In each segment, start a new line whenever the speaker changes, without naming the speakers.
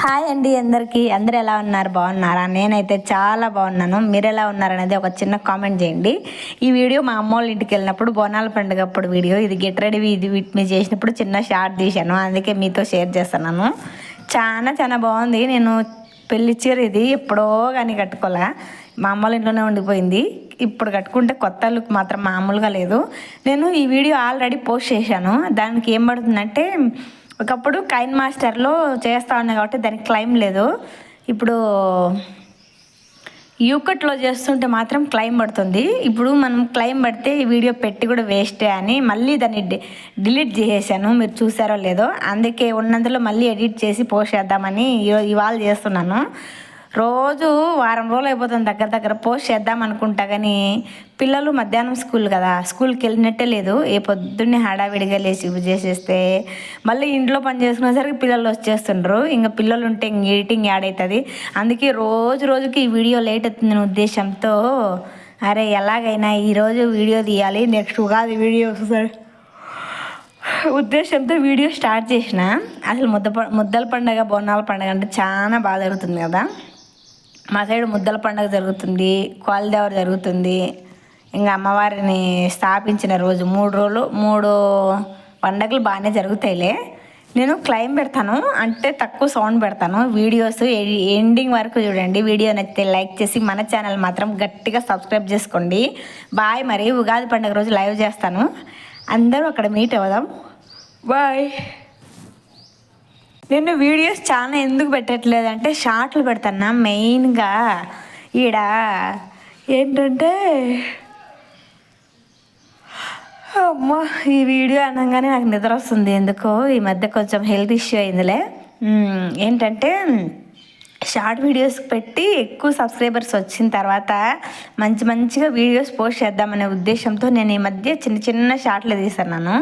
Hi అండి అందరికీ. అందరు ఎలా ఉన్నారు? బాగున్నారా? నేనైతే చాలా బాగున్నాను. మీరు ఎలా ఉన్నారు అనేది ఒక చిన్న కామెంట్ చేయండి. ఈ వీడియో మా అమ్మ వాళ్ళ ఇంటికి వెళ్ళినప్పుడు బోనాల పండుగ అప్పుడు వీడియో ఇది గెట్ రెడీ ఇది వీటిని చేసినప్పుడు చిన్న షార్ట్ తీశాను. అందుకే మీతో షేర్ చేస్తున్నాను. చాలా చాలా బాగుంది. నేను పెళ్ళి చీర ఇది ఎప్పుడో కానీ కట్టుకోలే. మా అమ్మ వాళ్ళ ఇంట్లోనే ఉండిపోయింది. ఇప్పుడు కట్టుకుంటే కొత్త లుక్ మాత్రం మామూలుగా లేదు. నేను ఈ వీడియో ఆల్రెడీ పోస్ట్ చేశాను. దానికి ఏం పడుతుందంటే ఒకప్పుడు కైన్ మాస్టర్లో చేస్తా ఉన్నా కాబట్టి దానికి క్లైమ్ లేదు. ఇప్పుడు యూకట్లో చేస్తుంటే మాత్రం క్లైమ్ పడుతుంది. ఇప్పుడు మనం క్లైమ్ పడితే ఈ వీడియో పెట్టి కూడా వేస్టే అని మళ్ళీ దాన్ని డి- డిలీట్ చేసేసాను. మీరు చూసారో లేదో. అందుకే ఉన్నందులో మళ్ళీ ఎడిట్ చేసి పోస్ట్ చేద్దామని ఇవాళ చేస్తున్నాను. రోజు వారం రోజులు అయిపోతుంది దగ్గర దగ్గర పోస్ట్ చేద్దాం అనుకుంటా కానీ పిల్లలు మధ్యాహ్నం స్కూల్ కదా స్కూల్కి వెళ్ళినట్టే లేదు. ఏ పొద్దున్నే హడావిడిగా లేచి పూజ చేసేస్తే మళ్ళీ ఇంట్లో పని చేసుకునేసరికి పిల్లలు వచ్చేస్తుండ్రు. ఇంకా పిల్లలు ఉంటే ఇంక ఎడిటింగ్ యాడ్ అవుతుంది అందుకే రోజు రోజుకి ఈ వీడియో లేట్ అవుతుంది అనే ఉద్దేశంతో అరే ఎలాగైనా ఈరోజు వీడియో తీయాలి నెక్స్ట్ ఉగాది వీడియో వస్తుంది. ఉద్దేశంతో వీడియో స్టార్ట్ చేసిన. అసలు ముద్ద ప- ముద్దల పండగ బోనాల పండగ అంటే చాలా బాగా జరుగుతుంది కదా. మా సైడ్ ముద్దల పండగ జరుగుతుంది కోలదేవర జరుగుతుంది ఇంకా అమ్మవారిని స్థాపించిన రోజు మూడు రోజులు మూడు పండగలు బాగానే జరుగుతాయిలే. నేను క్లైమ్ పెడతాను అంటే తక్కువ సౌండ్ పెడతాను. వీడియోస్ ఎ- ఎండింగ్ వరకు చూడండి వీడియో నచ్చితే లైక్ చేసి మన ఛానల్ మాత్రం గట్టిగా సబ్స్క్రైబ్ చేసుకోండి. బాయ్ మరి ఉగాది పండుగ రోజు లైవ్ చేస్తాను. అందరూ అక్కడ మీట్ అవుదాం. బాయ్. నేను వీడియోస్ చాలా ఎందుకు పెట్టట్లేదు అంటే షార్ట్లు పెడతాను మెయిన్గా ఈడ ఏంటంటే అమ్మా ఈ వీడియో అనగానే నాకు నిద్ర వస్తుంది ఎందుకో ఈ మధ్య కొంచెం హెల్త్ ఇష్యూ అయిందిలే. ఏంటంటే షార్ట్ వీడియోస్ పెట్టి ఎక్కువ సబ్స్క్రైబర్స్ వచ్చిన తర్వాత మంచి మంచిగా వీడియోస్ పోస్ట్ చేద్దామనే ఉద్దేశంతో నేను ఈ మధ్య చిన్న చిన్న షార్ట్లు తీసాను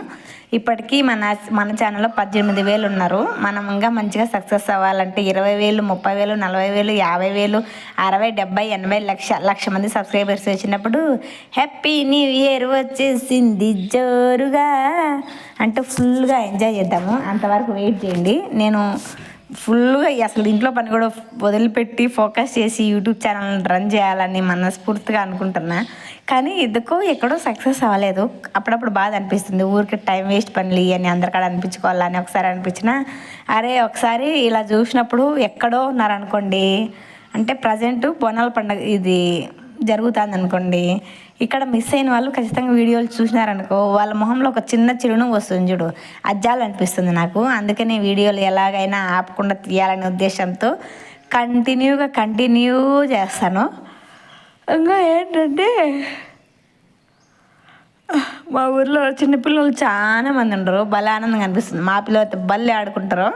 ఇప్పటికీ మన మన ఛానల్లో పద్దెనిమిది వేలు ఉన్నారు. మనం ఇంకా మంచిగా సక్సెస్ అవ్వాలంటే ఇరవై వేలు ముప్పై వేలు నలభై వేలు యాభై వేలు అరవై డెబ్బై ఎనభై లక్ష లక్ష మంది సబ్స్క్రైబర్స్ వచ్చినప్పుడు హ్యాపీ న్యూ ఇయర్ వచ్చేసింది జోరుగా అంటే ఫుల్గా ఎంజాయ్ చేద్దాము. అంతవరకు వెయిట్ చేయండి. నేను ఫుల్గా అసలు ఇంట్లో పని కూడా వదిలిపెట్టి ఫోకస్ చేసి యూట్యూబ్ ఛానల్ రన్ చేయాలని మనస్ఫూర్తిగా అనుకుంటున్నా. కానీ ఎందుకో ఎక్కడో సక్సెస్ అవ్వలేదు. అప్పుడప్పుడు బాధ అనిపిస్తుంది. ఊరికి టైం వేస్ట్ పనులు అని అందరికాడ అనిపించుకోవాలని ఒకసారి అనిపించిన అరే ఒకసారి ఇలా చూసినప్పుడు ఎక్కడో ఉన్నారనుకోండి. అంటే ప్రజెంట్ బోనాల పండగ ఇది జరుగుతుంది అనుకోండి ఇక్కడ మిస్ అయిన వాళ్ళు ఖచ్చితంగా వీడియోలు చూసినారనుకో వాళ్ళ మొహంలో ఒక చిన్న చిరునవ్వు వస్తుంది చూడు. అజ్జాలు అనిపిస్తుంది నాకు అందుకనే వీడియోలు ఎలాగైనా ఆపకుండా తీయాలనే ఉద్దేశంతో కంటిన్యూగా కంటిన్యూ చేస్తాను. ఇంకా ఏంటంటే మా ఊర్లో చిన్నపిల్లలు చాలా మంది ఉండరు. భలే ఆనందంగా అనిపిస్తుంది. మా పిల్లలతో భలే ఆడుకుంటారు.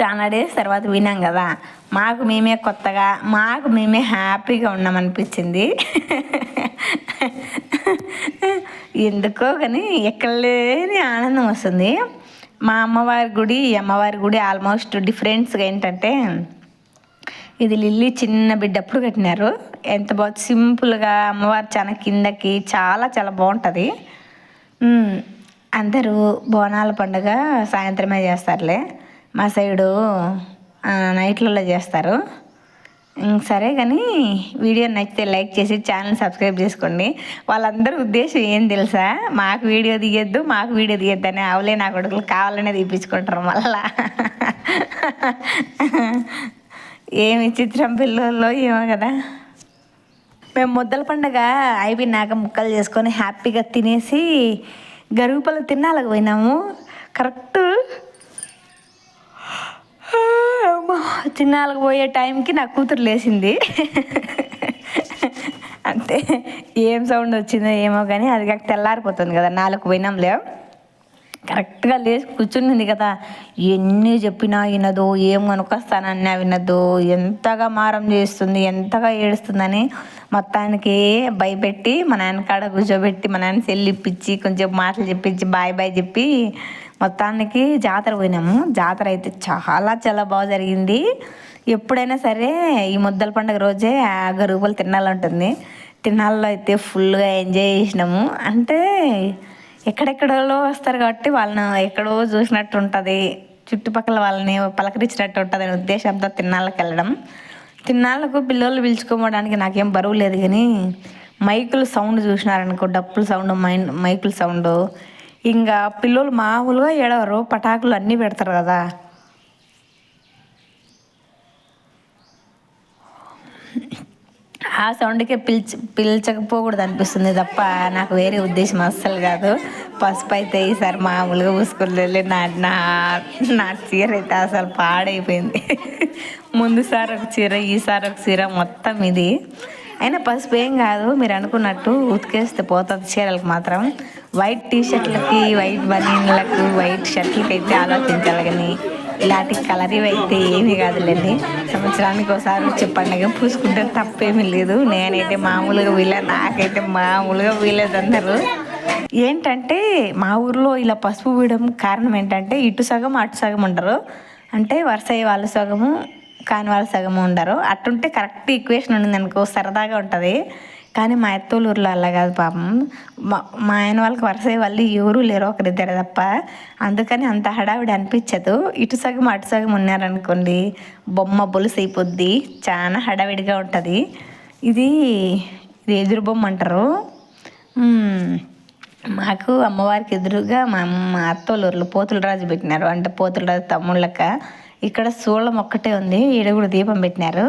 చాలా డేస్ తర్వాత వినాం కదా. మాకు మేమే కొత్తగా మాకు మేమే హ్యాపీగా ఉన్నామనిపించింది. ఎందుకో కానీ ఎక్కడ లేని ఆనందం వస్తుంది. మా అమ్మవారి గుడి ఈ అమ్మవారి గుడి ఆల్మోస్ట్ డిఫరెన్స్గా ఏంటంటే ఇది లిల్లీ చిన్న బిడ్డప్పుడు కట్టినారు. ఎంత బాగా సింపుల్గా అమ్మవారు చాలా కిందకి చాలా చాలా బాగుంటుంది. అందరూ బోనాల పండుగ సాయంత్రమే చేస్తారులే. మా సైడు నైట్లలో చేస్తారు. సరే కానీ వీడియో నచ్చితే లైక్ చేసి ఛానల్ సబ్స్క్రైబ్ చేసుకోండి. వాళ్ళందరూ ఉద్దేశం ఏం తెలుసా? మాకు వీడియో తీయద్దు మాకు వీడియో తీయద్దు అని అవలే నా కొడుకులు కావాలనే తీపించుకుంటారు మళ్ళా. ఏమి చిత్రం పిల్లల్లో ఏమో కదా. మేము ముద్దల పండగ అయిపోయినాక ముక్కలు చేసుకొని హ్యాపీగా తినేసి గరుగుపళ్ళు తిన్నాళ్ళకి పోయినాము. కరెక్ట్? తిన్నాళ్ళకి పోయే టైంకి నా కూతురు లేచింది. అంటే ఏం సౌండ్ వచ్చిందో ఏమో కానీ అది కాక తెల్లారిపోతుంది కదా నాలుగు పోయినాంలే. కరెక్ట్గా లేచి కూర్చునింది కదా ఎన్ని చెప్పినా వినదు ఏం కనుకొస్తానన్నా వినదు ఎంతగా మారం చేస్తుంది ఎంతగా ఏడుస్తుందని మొత్తానికి భయపెట్టి మా నాన్న కాడ కూర్చోబెట్టి మా నాన్న సెల్లు ఇప్పించి కొంచెం మాటలు చెప్పించి బాయ్ బాయ్ చెప్పి మొత్తానికి జాతర పోయినాము. జాతర అయితే చాలా చాలా బాగా జరిగింది. ఎప్పుడైనా సరే ఈ ముద్దల పండుగ రోజే ఆ గరుగుపలు తినాలంటుంది. తినాలలో అయితే ఫుల్గా ఎంజాయ్ చేసినాము. అంటే ఎక్కడెక్కడలో వస్తారు కాబట్టి వాళ్ళని ఎక్కడో చూసినట్టు ఉంటుంది. చుట్టుపక్కల వాళ్ళని పలకరించినట్టు ఉంటుంది అనే ఉద్దేశంతో తిన్నాళ్ళకి వెళ్ళడం. తిన్నాళ్ళకు పిల్లలు పిలుచుకోవడానికి నాకేం బరువు లేదు కానీ మైకుల సౌండ్ చూసినారనుకో డప్పుల సౌండ్ మైన్ మైకుల సౌండ్ ఇంకా పిల్లలు మామూలుగా ఏడవరు పటాకులు అన్నీ పెడతారు కదా. ఆ సౌండ్కే పిలిచి పిలిచకపోకూడదు అనిపిస్తుంది తప్ప నాకు వేరే ఉద్దేశం అస్సలు కాదు. పసుపు అయితే ఈసారి మామూలుగా పూసుకోలేదు నా నా నా చీర అయితే అసలు పాడైపోయింది. ముందు సార్ ఒక చీర ఈసారి ఒక చీర మొత్తం ఇది. అయినా పసుపు ఏం కాదు మీరు అనుకున్నట్టు ఉతికేస్తే పోతుంది చీరలకు మాత్రం. వైట్ టీ షర్ట్లకి వైట్ బనీన్లకు వైట్ షర్ట్లకి అయితే ఆలోచించాలి కానీ ఇలాంటి కలరివి అయితే ఏమీ కాదులేండి. సంవత్సరానికి ఒకసారి వచ్చే పండుగ పూసుకుంటే తప్పేమీ లేదు. నేనైతే మామూలుగా వీళ్ళ నాకైతే మామూలుగా వీలేదు అందరూ ఏంటంటే మా ఊర్లో ఇలా పసుపు వీయడం కారణం ఏంటంటే ఇటు సగం అటు సగం ఉండరు అంటే వరుస వాళ్ళు సగము కాని వాళ్ళు సగం ఉండరు. అట్టుంటే కరెక్ట్ ఈక్వేషన్ ఉండింది అనుకో సరదాగా ఉంటుంది. కానీ మా ఎత్తోళ్ళ ఊర్లో అలా కాదు పాపం. మా మా ఆయన వాళ్ళకి వరుస వాళ్ళు ఎవరు లేరు ఒకరిద్దరు తప్ప. అందుకని అంత హడావిడి అనిపించదు. ఇటు సగం అటు సగం ఉన్నారనుకోండి బొమ్మ బొలుసు అయిపోద్ది చాలా హడావిడిగా ఉంటుంది. ఇది ఇది ఎదురు బొమ్మ అంటారు. మాకు అమ్మవారికి ఎదురుగా మా మా అత్తోళ్ళూరులో పోతులరాజు పెట్టినారు. అంటే పోతులరాజు తమ్ముళ్ళక్క. ఇక్కడ సూళం ఒక్కటే ఉంది. ఈడ కూడా దీపం పెట్టినారు.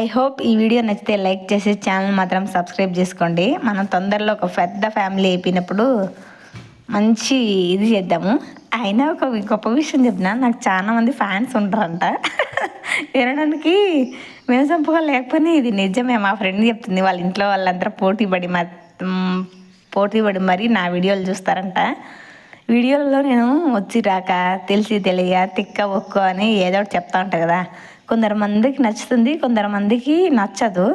ఐ హోప్ ఈ వీడియో నచ్చితే లైక్ చేసి ఛానల్ మాత్రం సబ్స్క్రైబ్ చేసుకోండి. మనం తొందరలో ఒక పెద్ద ఫ్యామిలీ అయిపోయినప్పుడు మంచి ఇది చేద్దాము. అయినా ఒక గొప్ప విషయం చెప్పిన నాకు చాలా మంది ఫ్యాన్స్ ఉంటారంట. వినడానికి వినసంపుగా లేకపోయినా ఇది నిజమే. మా ఫ్రెండ్ చెప్తుంది వాళ్ళ ఇంట్లో వాళ్ళందరూ పోటీ పడి మా పోటీ పడి మరీ నా వీడియోలు చూస్తారంట. వీడియోలలో నేను వచ్చి రాక తెలిసి తెలియ తిక్క ఒక్కో అని ఏదో ఒకటి చెప్తా ఉంటా కదా. కొందరు మందికి నచ్చుతుంది కొందరు మందికి నచ్చదు.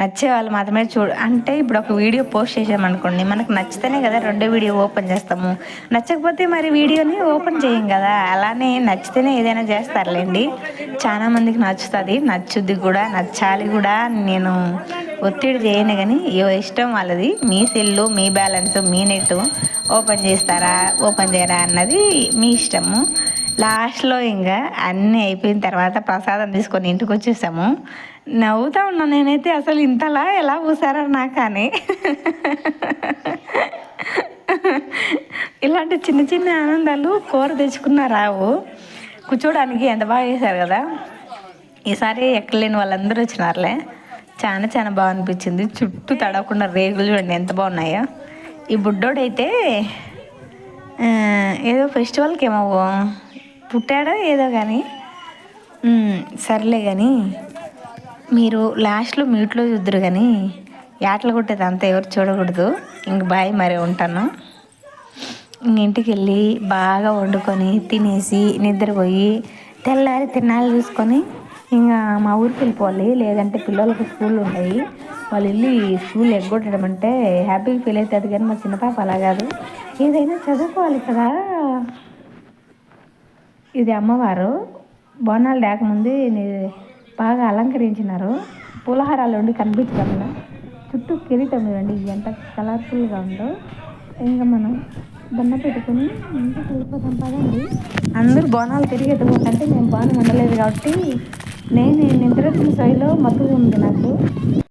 నచ్చే వాళ్ళు మాత్రమే చూడు అంటే ఇప్పుడు ఒక వీడియో పోస్ట్ చేసామనుకోండి మనకు నచ్చితేనే కదా రెండో వీడియో ఓపెన్ చేస్తాము. నచ్చకపోతే మరి వీడియోని ఓపెన్ చేయం కదా. అలానే నచ్చితేనే ఏదైనా చేస్తారులేండి. చాలా మందికి నచ్చుతుంది నచ్చుద్ది కూడా నచ్చాలి కూడా నేను ఒత్తిడి చేయను కానీ ఏ ఇష్టం వాళ్ళది. మీ సెల్లు మీ బ్యాలెన్స్ మీ నెట్ ఓపెన్ చేస్తారా ఓపెన్ చేయరా అన్నది మీ ఇష్టము. లాస్ట్లో ఇంకా అన్నీ అయిపోయిన తర్వాత ప్రసాదం తీసుకొని ఇంటికి వచ్చేసాము. నవ్వుతా ఉన్నా నేనైతే అసలు ఇంతలా ఎలా పూసారా నా కానీ ఇలాంటి చిన్న చిన్న ఆనందాలు కూర తెచ్చుకున్న రావు. కూర్చోడానికి ఎంత బాగా చేశారు కదా. ఈసారి ఎక్కలేని వాళ్ళందరూ వచ్చినారులే. చాలా చాలా బాగా అనిపించింది చుట్టూ తడవకుండా రేగులు చూడండి ఎంత బాగున్నాయో. ఈ బుడ్డోడైతే ఏదో ఫెస్టివల్కి ఏమో పుట్టాడో ఏదో కానీ సర్లే కానీ మీరు లాస్ట్లో మ్యూట్లో చూద్దరు కానీ యాటలు కొట్టేది అంతా ఎవరు చూడకూడదు. ఇంక బాయ్ మరి ఉంటాను. ఇంక ఇంటికి వెళ్ళి బాగా వండుకొని తినేసి నిద్రపోయి తెల్లారి తిన్నాళ్ళు చూసుకొని ఇంకా మా ఊరికి వెళ్ళిపోవాలి. లేదంటే పిల్లలకు స్కూల్ ఉన్నాయి వాళ్ళు వెళ్ళి స్కూల్ ఎగ్గొట్టడం అంటే హ్యాపీగా ఫీల్ అవుతుంది కానీ మా చిన్న పాప అలా కాదు. ఏదైనా చదువుకోవాలి కదా. ఇది అమ్మవారు. బోనాలు లేకముందు బాగా అలంకరించినారు. పులహారాలు ఉండి కనిపించకుండా చుట్టూ కిరీటం చూడండి ఎంత కలర్ఫుల్గా ఉందో. ఇంకా మనం దండ పెట్టుకుని ఇంటికి వెళ్ళిపోతాం పదండి. అందరూ బోనాలు తిరిగి ఎత్తుకుంటే మేము బాణం ఉండలేదు కాబట్టి నేను నిద్ర వచ్చిన శైలిలో మత్తు ఉంది నాకు.